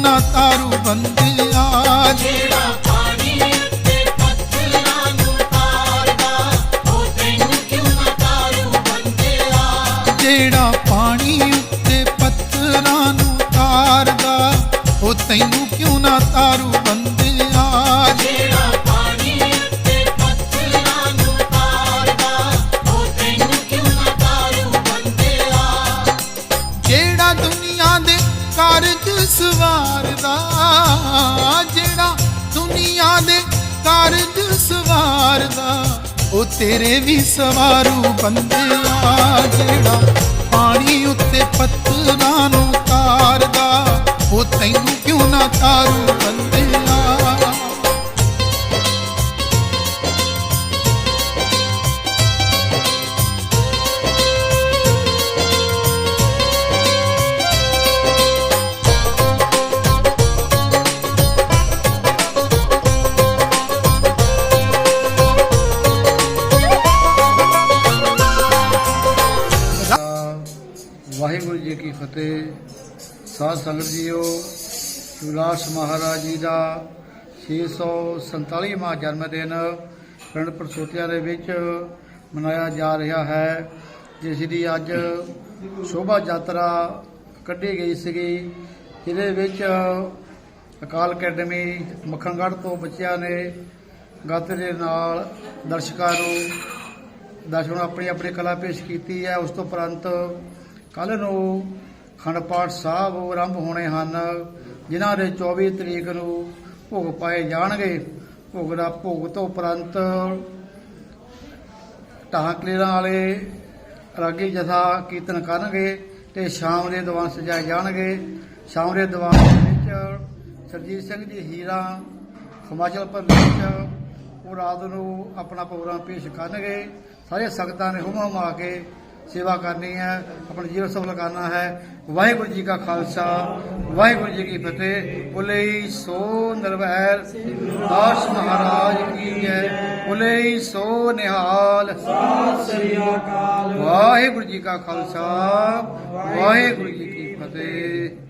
ਨਾ ਤਾਰੂ ਬੰਦਿਆ? ਜਿਹੜਾ ਪਾਣੀ ਉੱਤੇ ਪੱਥਰਾਂ ਨੂੰ ਤਾਰਦਾ ਉਹ ਤੈਨੂੰ ਕਿਉਂ ਨਾ ਤਾਰੂ ਬੰਦਿਆ? ਜਿਹੜਾ ਪਾਣੀ ਉੱਤੇ ਪੱਥਰਾਂ ਨੂੰ ਤਾਰਦਾ ਉਹ ਤੈਨੂੰ ਕਿਉਂ ਨਾ ਤਾਰੂ ਬੰਦਿਆ? ਸਵਾਰਦਾ ਜਿਹੜਾ ਦੁਨੀਆ ਦੇ ਕਾਰਜ ਸਵਾਰਦਾ, ਉਹ ਤੇਰੇ ਵੀ ਸਵਾਰੂ ਬੰਦਿਆ ਜਿਹੜਾ ਪਾਣੀ ਉੱਤੇ ਪੱਥਰਾਂ ਨੂੰ ਤਾਰਦਾ, ਉਹ ਤੈਨੂੰ ਕਿਉਂ ਨਾ ਤਾਰੂ ਬੰਦਿਆ ਵਾਹਿਗੁਰੂ ਜੀ ਕੀ ਫਤਿਹ। ਸਾਧ ਸੰਗਤ ਜੀਓ ਵਿਲਾਸ ਮਹਾਰਾਜ ਜੀ ਦਾ 647ਵਾਂ ਜਨਮ ਦਿਨ ਪਿੰਡ ਪਰਸੋਤਿਆ ਦੇ ਵਿੱਚ ਮਨਾਇਆ ਜਾ ਰਿਹਾ ਹੈ, ਜਿਸ ਦੀ ਅੱਜ ਸ਼ੋਭਾ ਯਾਤਰਾ ਕੱਢੀ ਗਈ ਸੀਗੀ। ਜਿਹਦੇ ਵਿੱਚ ਅਕਾਲ ਅਕੈਡਮੀ ਮੱਖਣਗੜ੍ਹ ਤੋਂ ਬੱਚਿਆਂ ਨੇ ਗੱਤ ਦੇ ਨਾਲ ਦਰਸ਼ਕਾਂ ਨੂੰ ਦਰਸ਼ਕਾਂ ਨੂੰ ਆਪਣੀ ਆਪਣੀ ਕਲਾ ਪੇਸ਼ ਕੀਤੀ ਹੈ। ਉਸ ਤੋਂ ਉਪਰੰਤ ਕੱਲ ਨੂੰ ਖੰਡ ਪਾਠ ਸਾਹਿਬ ਆਰੰਭ ਹੋਣੇ ਹਨ, ਜਿਨ੍ਹਾਂ ਦੇ 24 ਤਰੀਕ ਨੂੰ ਭੋਗ ਪਾਏ ਜਾਣਗੇ। ਭੋਗ ਦਾ ਭੋਗ ਤੋਂ ਉਪਰੰਤ ਢਾਹਾਂ ਕਲੀਰਾਂ ਵਾਲੇ ਰਾਗੀ ਜਥਾ ਕੀਰਤਨ ਕਰਨਗੇ ਤੇ ਸ਼ਾਮ ਦੇ ਦੀਵਾਨ ਸਜਾਏ ਜਾਣਗੇ। ਸ਼ਾਮ ਦੇ ਦੀਵਾਨ ਦੇ ਵਿੱਚ ਸਰਜੀਤ ਸਿੰਘ ਜੀ ਹੀਰਾ ਹਿਮਾਚਲ ਪ੍ਰਦੇਸ਼ ਉਹ ਰਾਤ ਨੂੰ ਆਪਣਾ ਪ੍ਰੋਗਰਾਮ ਪੇਸ਼ ਕਰਨਗੇ। ਸਾਰੇ ਸੰਗਤਾਂ ਨੇ ਹੁਮ ਹੁਮਾ ਕੇ ਸੇਵਾ ਕਰਨੀ ਹੈ, ਆਪਣਾ ਜੀਵਨ ਸਫਲ ਕਰਨਾ ਹੈ। ਵਾਹਿਗੁਰੂ ਜੀ ਕਾ ਖਾਲਸਾ, ਵਾਹਿਗੁਰੂ ਜੀ ਕੀ ਫਤਿਹ। ਬੋਲੇ ਸੋ ਨਿਰਵੈਰ, ਦਾਸ ਮਹਾਰਾਜ ਕੀ ਜੈ। ਬੋਲੇ ਸੋ ਨਿਹਾਲ। ਵਾਹਿਗੁਰੂ ਜੀ ਕਾ ਖਾਲਸਾ, ਵਾਹਿਗੁਰੂ ਜੀ ਕੀ ਫਤਿਹ।